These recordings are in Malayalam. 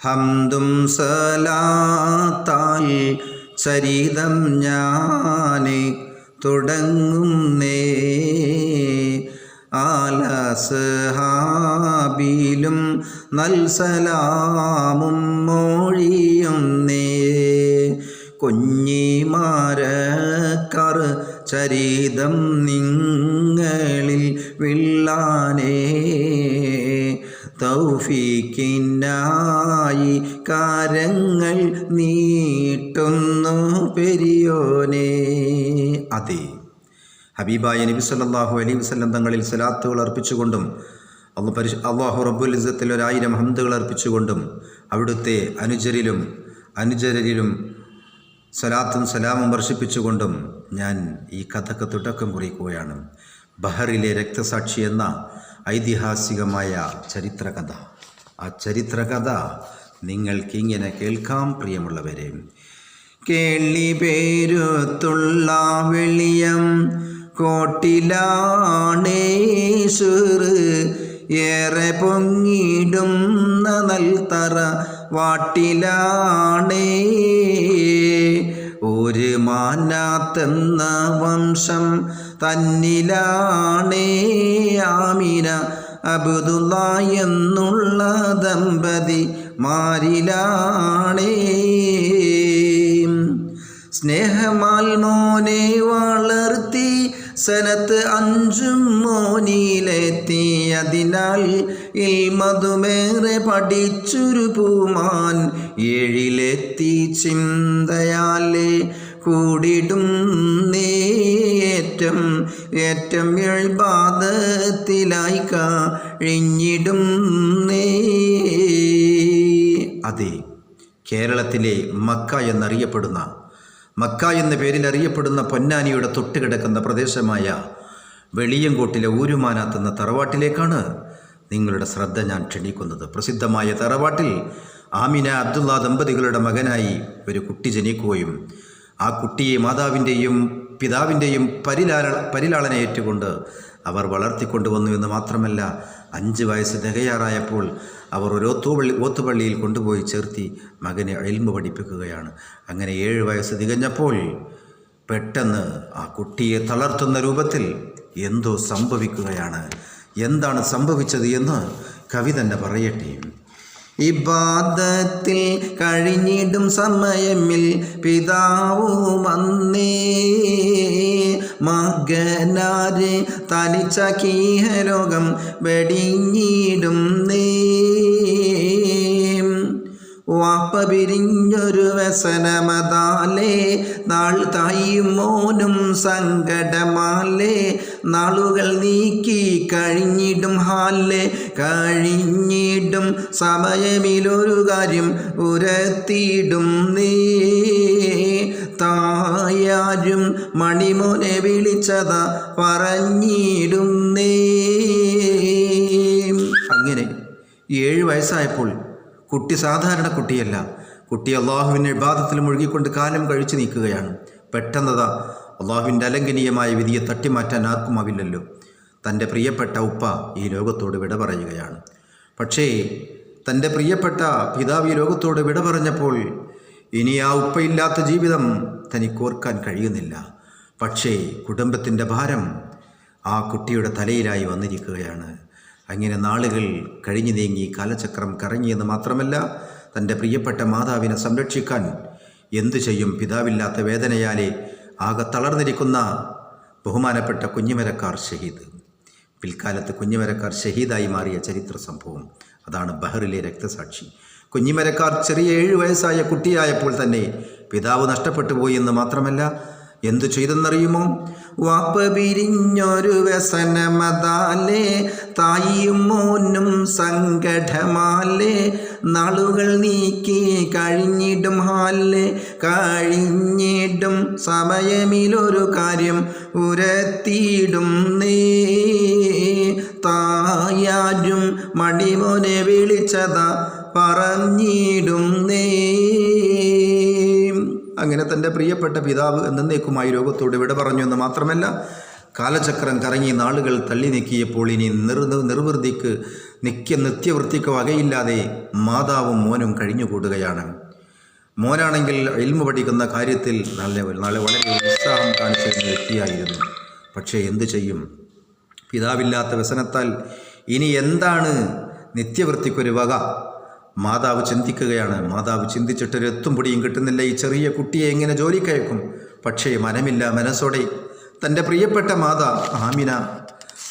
ഹംദും സലാത്താൽ ചരിതം ഞാനെ തുടങ്ങുന്നേ ആലസഹാബിലും നൽസലാമും മൊഴിയുന്നേ കുഞ്ഞിമാരക്കാർ ചരിതം നിങ്ങളിൽ വിള്ളാനേ തൗഫീക്കിനായി കാരങ്ങൾ നീട്ടുന്നു പെരിയോനെ. അതെ. ഹബീബായ നബി സല്ലല്ലാഹു അലൈഹി വസല്ലം തങ്ങളിൽ സലാത്തുകൾ അർപ്പിച്ചുകൊണ്ടും അള്ളു പരിശു അള്ളാഹു റബ്ബുൽ ഇസ്സത്തിൽ ഒരായിരം ഹംദുകൾ അർപ്പിച്ചുകൊണ്ടും അവിടുത്തെ അനുചരിലും അനുചരരിലും സലാത്തും സലാമും വർഷിപ്പിച്ചുകൊണ്ടും ഞാൻ ഈ കഥക്ക് തുടക്കം കുറിക്കുകയാണ്. ബഹറിലെ രക്തസാക്ഷി എന്ന ഐതിഹാസികമായ ചരിത്രകഥ. ആ ചരിത്രകഥ നിങ്ങൾക്കിങ്ങനെ കേൾക്കാം പ്രിയമുള്ളവരെ. കേളി പേരുത്തുള്ള വെളിയം കോട്ടിലാണേശു ഏറെ പൊങ്ങിടുന്ന നൽത്തറ വാട്ടിലാണേ. ഒരു മാനാത്തെന്ന വംശം തന്നിലാണേ ആമിന. അബുദുള്ള എന്നുള്ള ദമ്പതി മാരിലാണേ. സ്നേഹമാൽ മോനെ വളർത്തി സനത്ത് അഞ്ചും മോനിയിലെത്തി. അതിനാൽ ഇൽമതുമേറെ പഠിച്ചൊരു പൂമാൻ ഏഴിലെത്തി ചിന്തയാലേ കൂടിടും നേറ്റം ഏറ്റം ഏറ്റം എഴുപാദത്തിലായി കഴിഞ്ഞിടും അതെ കേരളത്തിലെ മക്ക എന്നറിയപ്പെടുന്ന മക്ക എന്ന പേരിൽ അറിയപ്പെടുന്ന പൊന്നാനിയുടെ തൊട്ടുകിടക്കുന്ന പ്രദേശമായ വെളിയങ്കോട്ടിലെ ഊരുമാനാത്തുന്ന തറവാട്ടിലേക്കാണ് നിങ്ങളുടെ ശ്രദ്ധ ഞാൻ ക്ഷണിക്കുന്നത്. പ്രസിദ്ധമായ തറവാട്ടിൽ ആമിന അബ്ദുള്ള ദമ്പതികളുടെ മകനായി ഒരു കുട്ടി ജനിക്കുകയും ആ കുട്ടിയെ മാതാവിന്റെയും പിതാവിന്റെയും പരിലാല പരിലാളനെ ഏറ്റുകൊണ്ട് അവർ വളർത്തിക്കൊണ്ടുവന്നു എന്ന് മാത്രമല്ല അഞ്ച് വയസ്സ് തികയാറായപ്പോൾ അവർ ഒരു ഓത്തുപള്ളി ഓത്തുപള്ളിയിൽ കൊണ്ടുപോയി ചേർത്തി മകനെ എൽമ പഠിപ്പിക്കുകയാണ്. അങ്ങനെ ഏഴ് വയസ്സ് തികഞ്ഞപ്പോൾ പെട്ടെന്ന് ആ കുട്ടിയെ തളർത്തുന്ന രൂപത്തിൽ എന്തോ സംഭവിക്കുകയാണ്. എന്താണ് സംഭവിച്ചത് എന്ന് കവി തന്നെ പറയട്ടെ. ഇബാദത്തിൽ കഴിഞ്ഞിടും സമയമിൽ പിതാവു വന്നേ. മകനാരെ കീഹരോഗം വെടിഞ്ഞിടും നേ. വാപ്പ പിരിഞ്ഞൊരു വ്യസനമതാലേ നാൾ തായും മോനും സങ്കടമാലേ. നാളുകൾ നീക്കി കഴിഞ്ഞിടും ഹാലേ കഴിഞ്ഞിടും സമയമിലൊരു കാര്യം ഉരത്തിയിടും നീ. തായാരും മണിമോനെ വിളിച്ചത പറഞ്ഞിടും നീ. അങ്ങനെ ഏഴ് വയസ്സായപ്പോൾ കുട്ടി സാധാരണ കുട്ടിയല്ല. കുട്ടി അള്ളാഹുവിന്റെ വിവാദത്തിൽ മുഴുകിക്കൊണ്ട് കാലം കഴിച്ചു നീക്കുകയാണ്. പെട്ടെന്നതാ അള്ളാഹുവിന്റെ അലങ്കനീയമായ വിധിയെ തട്ടിമാറ്റാൻ ആർക്കുമാവില്ലല്ലോ തന്റെ പ്രിയപ്പെട്ട ഉപ്പ ഈ ലോകത്തോട് വിട പറയുകയാണ്. പക്ഷേ തന്റെ പ്രിയപ്പെട്ട പിതാവ് ഈ ലോകത്തോട് വിട പറഞ്ഞപ്പോൾ ഇനി ആ ഉപ്പയില്ലാത്ത ജീവിതം തനിക്കോർക്കാൻ കഴിയുന്നില്ല. പക്ഷേ കുടുംബത്തിന്റെ ഭാരം ആ കുട്ടിയുടെ തലയിലായി വന്നിരിക്കുകയാണ്. അങ്ങനെ നാളുകൾ കഴിഞ്ഞു നീങ്ങി കാലചക്രം കറങ്ങിയെന്ന് മാത്രമല്ല തന്റെ പ്രിയപ്പെട്ട മാതാവിനെ സംരക്ഷിക്കാൻ എന്തു ചെയ്യും? പിതാവില്ലാത്ത വേദനയാലെ ആകെ തളർന്നിരിക്കുന്ന ബഹുമാനപ്പെട്ട കുഞ്ഞിമരക്കാർ ഷഹീദ്. പിൽക്കാലത്ത് കുഞ്ഞിമരക്കാർ ഷഹീദായി മാറിയ ചരിത്ര സംഭവം അതാണ് ബഹറിലെ രക്തസാക്ഷി. കുഞ്ഞിമരക്കാർ ചെറിയ ഏഴ് വയസ്സായ കുട്ടിയായപ്പോൾ തന്നെ പിതാവ് നഷ്ടപ്പെട്ടു പോയി എന്ന് മാത്രമല്ല എന്തു ചെയ്തെന്നറിയുമോ? വാപ്പ പിരിഞ്ഞൊരു വ്യസനമതാലേ തായിയും മോനും സങ്കടമാലേ നാളുകൾ നീക്കി കഴിഞ്ഞിടും ഹാലേ കഴിഞ്ഞിടും സമയമിലൊരു കാര്യം ഉരത്തിയിടും നീ. തായാരും മടിമോനെ വിളിച്ചതാ പറഞ്ഞിടും അങ്ങനെ തന്റെ പ്രിയപ്പെട്ട പിതാവ് എന്നേക്കുമായി രോഗത്തോട് വിട പറഞ്ഞു എന്ന് മാത്രമല്ല കാലചക്രം കറങ്ങി നാളുകൾ തള്ളി നീക്കിയപ്പോൾ ഇനി നിർ നിർവൃതിക്ക് നിത്യ നിത്യവൃത്തിക്ക് വകയില്ലാതെ മാതാവും മോനും കഴിഞ്ഞുകൂടുകയാണ്. മോനാണെങ്കിൽ എൽമു പഠിക്കുന്ന കാര്യത്തിൽ നല്ല നല്ല വളരെ ഉത്സാഹം കാണിച്ചിരുന്ന വ്യക്തിയായിരുന്നു. പക്ഷേ എന്തു ചെയ്യും? പിതാവില്ലാത്ത വ്യസനത്താൽ ഇനി എന്താണ് നിത്യവൃത്തിക്കൊരു വക? മാതാവ് ചിന്തിക്കുകയാണ്. മാതാവ് ചിന്തിച്ചിട്ടൊരു എത്തും പൊടിയും കിട്ടുന്നില്ല. ഈ ചെറിയ കുട്ടിയെ എങ്ങനെ ജോലിക്കയക്കും പക്ഷേ മനമില്ല മനസ്സോടെ. തന്റെ പ്രിയപ്പെട്ട മാതാ ആമിന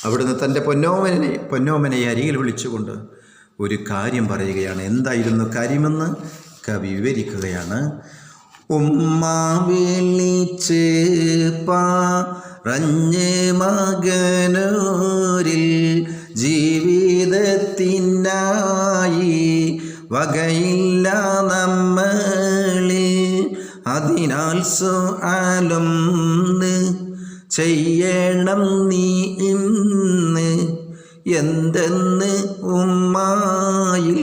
അവിടുന്ന് തന്റെ പൊന്നോമനെ പൊന്നോമനെ അരികിൽ വിളിച്ചുകൊണ്ട് ഒരു കാര്യം പറയുകയാണ്. എന്തായിരുന്നു കാര്യമെന്ന് കവി വിവരിക്കുകയാണ്. ഉമ്മ വിളിച്ച് പറഞ്ഞ് മകനൂരിൽ വകയില്ല നമ്മളിൽ. അതിനാൽ സുആലും ചെയ്യണം നീ ഇന്ന്. എന്തെന്ന് ഉമ്മായിൽ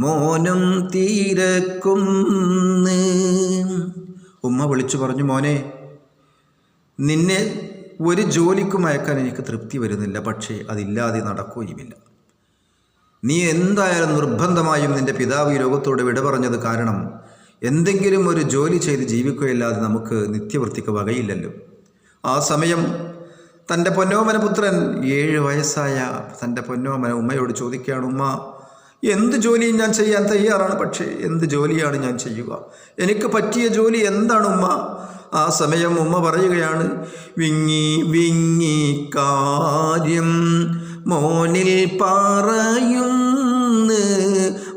മോനും തീരക്കും ഉമ്മ വിളിച്ചു പറഞ്ഞു മോനെ നിന്നെ ഒരു ജോലിക്കും അയക്കാൻ എനിക്ക് തൃപ്തി വരുന്നില്ല. പക്ഷേ അതില്ലാതെ നടക്കുകയുമില്ല. നീ എന്തായാലും നിർബന്ധമായും നിന്റെ പിതാവ് ഈ ലോകത്തോട് വിട പറഞ്ഞത് കാരണം എന്തെങ്കിലും ഒരു ജോലി ചെയ്ത് ജീവിക്കുകയല്ലാതെ നമുക്ക് നിത്യവൃത്തിക്ക് വകയില്ലല്ലോ. ആ സമയം തന്റെ പൊന്നോമന പുത്രൻ ഏഴ് വയസ്സായ തന്റെ പൊന്നോമന ഉമ്മയോട് ചോദിക്കുകയാണ് ഉമ്മ എന്ത് ജോലിയും ഞാൻ ചെയ്യാൻ തയ്യാറാണ് പക്ഷേ എന്ത് ജോലിയാണ് ഞാൻ ചെയ്യുക? എനിക്ക് പറ്റിയ ജോലി എന്താണ് ഉമ്മ? ആ സമയം ഉമ്മ പറയുകയാണ് വിങ്ങി വിങ്ങി കാര്യം മോനിൽ പറയുന്ന്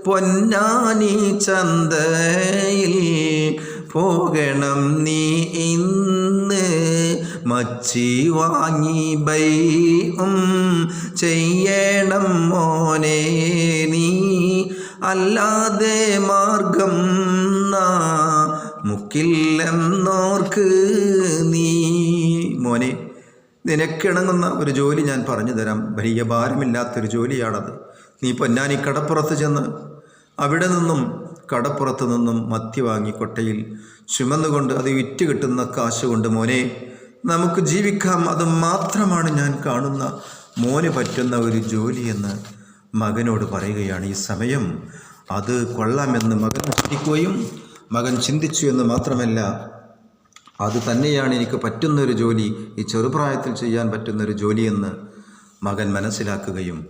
പൊന്നാനി ചന്തയിൽ പോകണം നീ ഇന്ന്. മച്ചി വാങ്ങി ബൈയും ചെയ്യണം മോനെ നീ. അല്ലാതെ മാർഗം നാ മുക്കില്ലെന്നോർക്ക് നിനക്കിണങ്ങുന്ന ഒരു ജോലി ഞാൻ പറഞ്ഞു തരാം. വലിയ ഭാരമില്ലാത്തൊരു ജോലിയാണത്. നീ ഇപ്പം ഞാൻ ഈ കടപ്പുറത്ത് ചെന്ന് അവിടെ നിന്നും കടപ്പുറത്ത് നിന്നും മത്തി വാങ്ങി കൊട്ടയിൽ ചുമന്നുകൊണ്ട് അത് വിറ്റ് കിട്ടുന്ന കാശ് കൊണ്ട് മോനെ നമുക്ക് ജീവിക്കാം. അത് മാത്രമാണ് ഞാൻ കാണുന്ന. മോന് പറ്റുന്ന ഒരു ജോലിയെന്ന് മകനോട് പറയുകയാണ് ഈ സമയം. അത് കൊള്ളാമെന്ന് മകൻ ചിന്തിക്കുകയും മകൻ ചിന്തിച്ചു എന്ന് മാത്രമല്ല അത് തന്നെയാണ് എനിക്ക് പറ്റുന്നൊരു ജോലി ഈ ചെറുപ്രായത്തിൽ ചെയ്യാൻ പറ്റുന്നൊരു ജോലിയെന്ന് മകൻ മനസ്സിലാക്കുകയും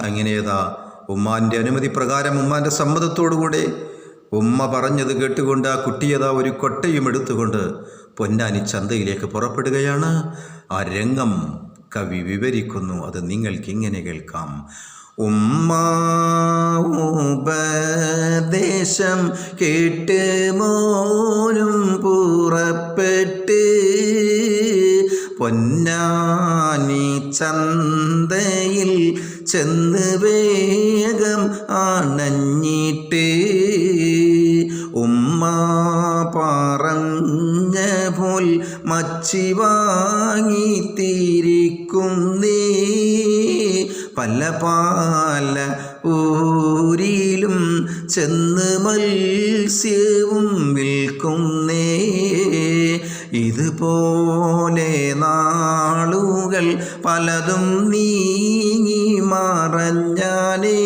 അങ്ങനെയതാ ഉമ്മാന്റെ അനുമതി പ്രകാരം ഉമ്മാന്റെ സമ്മതത്തോടുകൂടെ ഉമ്മ പറഞ്ഞത് കേട്ടുകൊണ്ട് ആ കുട്ടിയതാ ഒരു കൊട്ടയും എടുത്തുകൊണ്ട് പൊന്നാനി ചന്തയിലേക്ക് പുറപ്പെടുകയാണ്. ആ രംഗം കവി വിവരിക്കുന്നു. അത് നിങ്ങൾക്കിങ്ങനെ കേൾക്കാം. ഉമ്മ ഉപദേശം കേട്ട് മോനും പുറപ്പെട്ട് പൊന്നാനി ചന്തയിൽ ചെന്ന് വേഗം അണഞ്ഞിട്ട് ഉമ്മ പറഞ്ഞ പോൽ മച്ചി വാങ്ങി പല പല ഊരിലും ചെന്ന് മത്സ്യവും വിൽക്കുന്നേ. ഇതുപോലെ നാളുകൾ പലതും നീങ്ങി മറഞ്ഞാനേ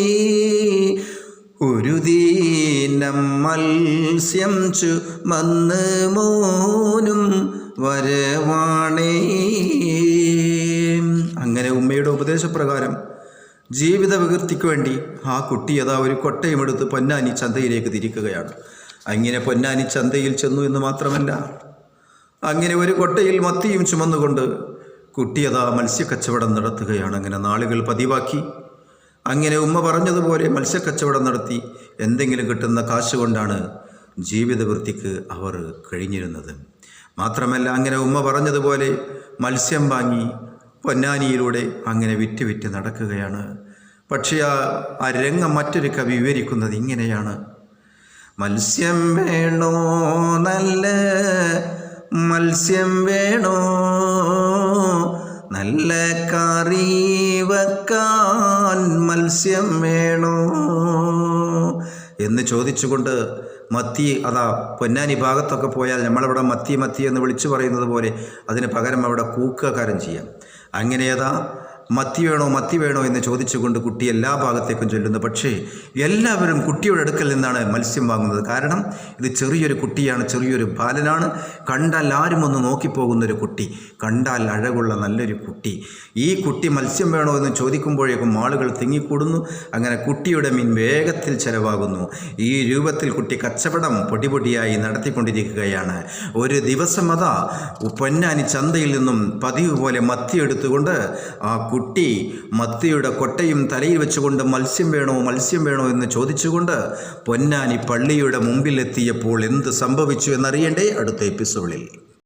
ഒരു ദീനം മത്സ്യം ചുമന്ന് മോനും വരവാണേ. അങ്ങനെ ഉമ്മയുടെ ഉപദേശപ്രകാരം ജീവിത വികൃതിക്ക് വേണ്ടി ആ കുട്ടി അതാ ഒരു കൊട്ടയുമെടുത്ത് പൊന്നാനി ചന്തയിലേക്ക് തിരിക്കുകയാണ്. അങ്ങനെ പൊന്നാനി ചന്തയിൽ ചെന്നു എന്ന് മാത്രമല്ല അങ്ങനെ ഒരു കൊട്ടയിൽ മത്തിയും ചുമന്നുകൊണ്ട് കുട്ടിയതാ മത്സ്യക്കച്ചവടം നടത്തുകയാണ്. അങ്ങനെ നാളുകൾ പതിവാക്കി. അങ്ങനെ ഉമ്മ പറഞ്ഞതുപോലെ മത്സ്യക്കച്ചവടം നടത്തി എന്തെങ്കിലും കിട്ടുന്ന കാശ് കൊണ്ടാണ് ജീവിതവൃത്തിക്ക് അവർ കഴിഞ്ഞിരുന്നത്. മാത്രമല്ല അങ്ങനെ ഉമ്മ പറഞ്ഞതുപോലെ മത്സ്യം വാങ്ങി പൊന്നാനിയിലൂടെ അങ്ങനെ വിറ്റ് വിറ്റ് നടക്കുകയാണ്. പക്ഷേ ആ ആ രംഗം മറ്റൊരു കവി വിവരിക്കുന്നത് ഇങ്ങനെയാണ്. മത്സ്യം വേണോ നല്ല മത്സ്യം വേണോ നല്ല കറി വെക്കാൻ മത്സ്യം വേണോ? എന്ന് ചോദിച്ചുകൊണ്ട് മത്തി അതാ പൊന്നാനി ഭാഗത്തൊക്കെ പോയാൽ നമ്മളിവിടെ മത്തി മത്തി എന്ന് വിളിച്ചു പറയുന്നത് പോലെ അതിന് പകരം അവിടെ കൂക്കക്കാരൻ ചെയ്യാം. അങ്ങനെ അതാ മത്തി വേണോ മത്തി വേണോ എന്ന് ചോദിച്ചുകൊണ്ട് കുട്ടി എല്ലാ ഭാഗത്തേക്കും ചൊല്ലുന്നു. പക്ഷേ എല്ലാവരും കുട്ടിയുടെ അടുക്കൽ നിന്നാണ് മത്സ്യം വാങ്ങുന്നത്. കാരണം ഇത് ചെറിയൊരു കുട്ടിയാണ് ചെറിയൊരു ബാലനാണ്. കണ്ടാൽ ആരും ഒന്ന് നോക്കിപ്പോകുന്ന ഒരു കുട്ടി കണ്ടാൽ അഴകുള്ള നല്ലൊരു കുട്ടി. ഈ കുട്ടി മത്സ്യം വേണോ എന്ന് ചോദിക്കുമ്പോഴേക്കും ആളുകൾ തിങ്ങിക്കൂടുന്നു. അങ്ങനെ കുട്ടിയുടെ മീൻ വേഗത്തിൽ ചെലവാകുന്നു. ഈ രൂപത്തിൽ കുട്ടി കച്ചവടം പൊടിപൊടിയായി നടത്തിക്കൊണ്ടിരിക്കുകയാണ്. ഒരു ദിവസം അതാ പൊന്നാനി ചന്തയിൽ നിന്നും പതിവ് പോലെ മത്തി എടുത്തുകൊണ്ട് ആ കുട്ടി മത്തിയുടെ കൊട്ടയും തലയിൽ വെച്ചുകൊണ്ട് മത്സ്യം വേണോ മത്സ്യം വേണോ എന്ന് ചോദിച്ചുകൊണ്ട് പൊന്നാനി പള്ളിയുടെ മുമ്പിലെത്തിയപ്പോൾ എന്ത് സംഭവിച്ചു എന്നറിയണ്ടേ അടുത്ത എപ്പിസോഡിൽ